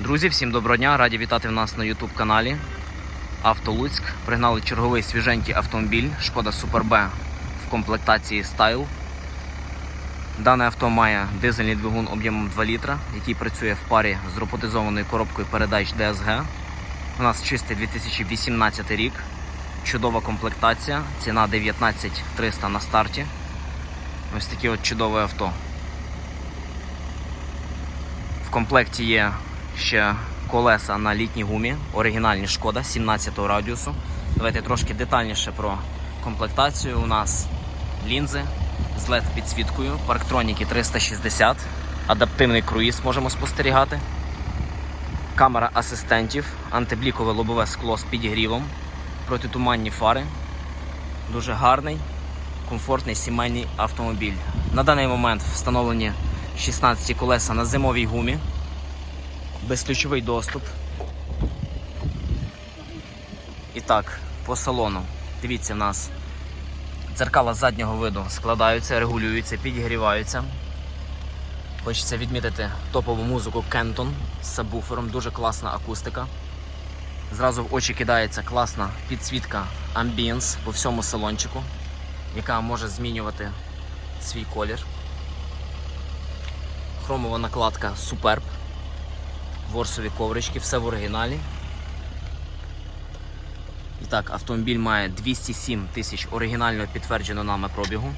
Друзі, всім доброго дня! Раді вітати в нас на YouTube каналі Автолуцьк. Пригнали черговий свіженький автомобіль Шкода Super B в комплектації Style. Дане авто має дизельний двигун об'ємом 2 літра, який працює в парі з роботизованою коробкою передач DSG. У нас чистий 2018 рік. Чудова комплектація, ціна 19 300 на старті. Ось таке от чудове авто. В комплекті є ще колеса на літній гумі, оригінальні шкода 17 радіусу. Давайте трошки детальніше про комплектацію. У нас лінзи з LED підсвіткою, парктроніки 360, адаптивний круїз можемо спостерігати. Камера асистентів, антиблікове лобове скло з підігрівом, протитуманні фари. Дуже гарний, комфортний сімейний автомобіль. На даний момент встановлені 16 колеса на зимовій гумі безключовий доступ. І так, по салону. Дивіться, в нас дзеркала заднього виду складаються, регулюються, підігріваються. Хочеться відмітити топову музику Кентон з сабвуфером, дуже класна акустика. Зразу в очі кидається класна підсвітка Ambience по всьому салончику, яка може змінювати свій колір. Хромова накладка Superb ворсові коврички, все в оригіналі. І так, автомобіль має 207 тисяч оригінально підтверджено нами пробігу.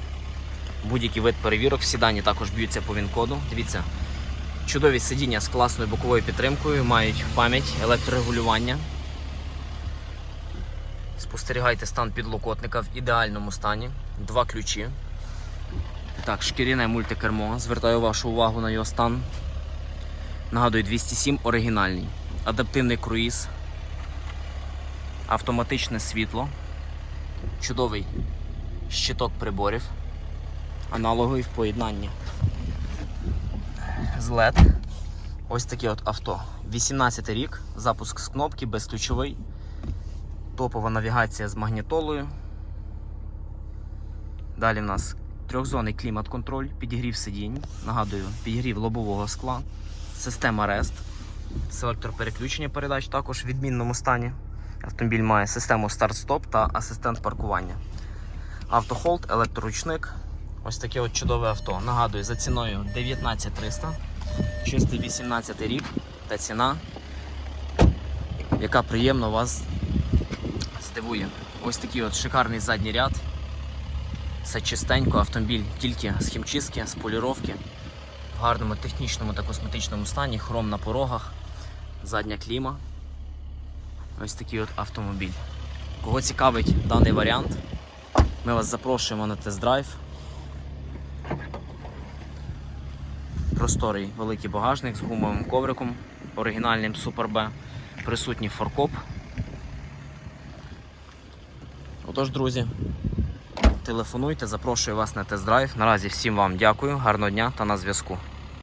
Будь-який вид перевірок, всі також б'ються по він-коду. Дивіться, чудові сидіння з класною боковою підтримкою, мають пам'ять, електрорегулювання. Спостерігайте стан підлокотника в ідеальному стані. Два ключі. Так, шкіряне мультикермо. Звертаю вашу увагу на його стан. Нагадую, 207 оригінальний. Адаптивний круїз, автоматичне світло, чудовий щиток приборів, аналоговий в поєднанні з LED. Ось таке от авто. 18 рік, запуск з кнопки, безключовий, топова навігація з магнітолою. Далі в нас трьохзонний клімат-контроль, підігрів сидінь, нагадую, підігрів лобового скла система REST, селектор переключення передач також в відмінному стані. Автомобіль має систему старт-стоп та асистент паркування. Автохолд, електроручник. Ось таке от чудове авто. Нагадую, за ціною 19300, чистий 18 рік та ціна, яка приємно вас здивує. Ось такий от шикарний задній ряд. Все чистенько, автомобіль тільки з хімчистки, з поліровки гарному технічному та косметичному стані, хром на порогах, задня кліма. Ось такий от автомобіль. Кого цікавить даний варіант, ми вас запрошуємо на тест-драйв. Просторий великий багажник з гумовим ковриком, оригінальним Super B, присутній форкоп. Отож, друзі, телефонуйте, запрошую вас на тест-драйв. Наразі всім вам дякую, гарного дня та на зв'язку.